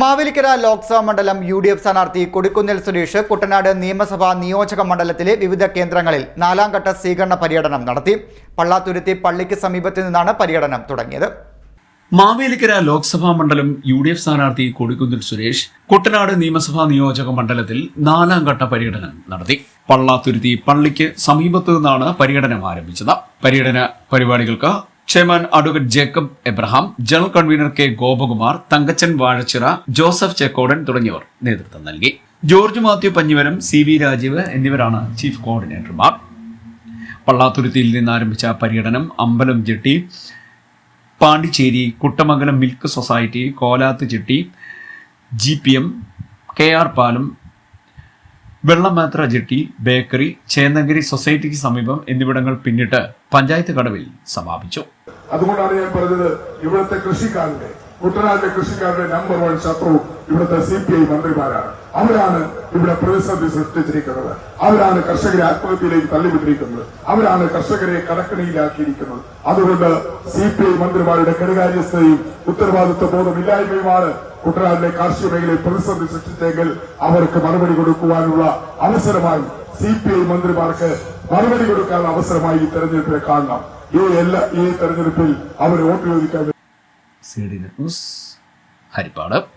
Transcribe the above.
മാവേലിക്കര ലോക്സഭാ മണ്ഡലം U D F സ്ഥാനാർത്ഥി കൊടിക്കുന്നിൽ സുരേഷ് കുട്ടനാട് നിയമസഭാ നിയോജക മണ്ഡലത്തിലെ വിവിധ കേന്ദ്രങ്ങളിൽ നാലാം ഘട്ട സ്വീകരണ പര്യടനം നടത്തി. പള്ളാത്തുരുത്തി പള്ളിക്ക് സമീപത്തു നിന്നാണ് പര്യടനം തുടങ്ങിയത്. മാവേലിക്കര ലോക്സഭാ മണ്ഡലം യു ഡി എഫ് സ്ഥാനാർത്ഥി കൊടിക്കുന്നിൽ സുരേഷ് കുട്ടനാട് നിയമസഭാ നിയോജക മണ്ഡലത്തിൽ നാലാം ഘട്ട പര്യടനം നടത്തി. പള്ളാത്തുരുത്തി പള്ളിക്ക് സമീപത്തു നിന്നാണ് പര്യടനം ആരംഭിച്ചത്. പര്യടന പരിപാടികൾക്ക് chairman advocate Jacob Abraham general convener K Gopakumar Thankachan Vazhachira Joseph Chekkodan തുടങ്ങിയവർ നേതൃത്വം നൽകി. ജോർജ് മാത്യു പഞ്ഞിവരം സി വി രാജീവ് എന്നിവരാണ് ചീഫ് കോർഡിനേറ്റർമാർ. പള്ളാത്തുരുത്തിയിൽ നിന്ന് ആരംഭിച്ച പര്യടനം അമ്പലം jetty Pandicheri Kuttamangalam milk society Kolath jetty G P M K R പാലം വെള്ളമാത്ര ജെട്ടി ബേക്കറി ചേന്നഗിരി സൊസൈറ്റിക്ക് സമീപം എന്നിവിടങ്ങൾ പിന്നിട്ട് പഞ്ചായത്ത് കടവിൽ സമാപിച്ചു. അതുകൊണ്ടാണ് ഞാൻ പറഞ്ഞത് ഇവിടുത്തെ കൃഷിക്കാരുടെ കുട്ടനാട്ടിലെ കൃഷിക്കാരുടെ നമ്പർ വൺ ശത്രു ഇവിടുത്തെ സി പി ഐ മന്ത്രിമാരാണ്. അവരാണ് ഇവിടെ പ്രതിസന്ധി സൃഷ്ടിച്ചിരിക്കുന്നത്. അവരാണ് കർഷകരെ ആത്മഹത്യയിലേക്ക് തള്ളിവിട്ടിരിക്കുന്നത്. അവരാണ് കർഷകരെ കടക്കണിയിലാക്കിയിരിക്കുന്നത്. അതുകൊണ്ട് സി പി ഐ മന്ത്രിമാരുടെ കെടുകാര്യസ്ഥതയും ഉത്തരവാദിത്വ ബോധമില്ലായ്മയുമാണ് കുട്ടനാട്ടിലെ കാർഷിക മേഖലയിൽ പ്രതിസന്ധി സൃഷ്ടിച്ചെങ്കിൽ അവർക്ക് മറുപടി കൊടുക്കുവാനുള്ള അവസരമായി സി പി ഐ മന്ത്രിമാർക്ക് മറുപടി കൊടുക്കാനുള്ള അവസരമായി ഈ തെരഞ്ഞെടുപ്പിനെ കാണണം. ഈ എല്ലാ ഈ തെരഞ്ഞെടുപ്പിൽ അവർ വോട്ട് ചോദിക്കാൻ ഹരിപ്പാട്.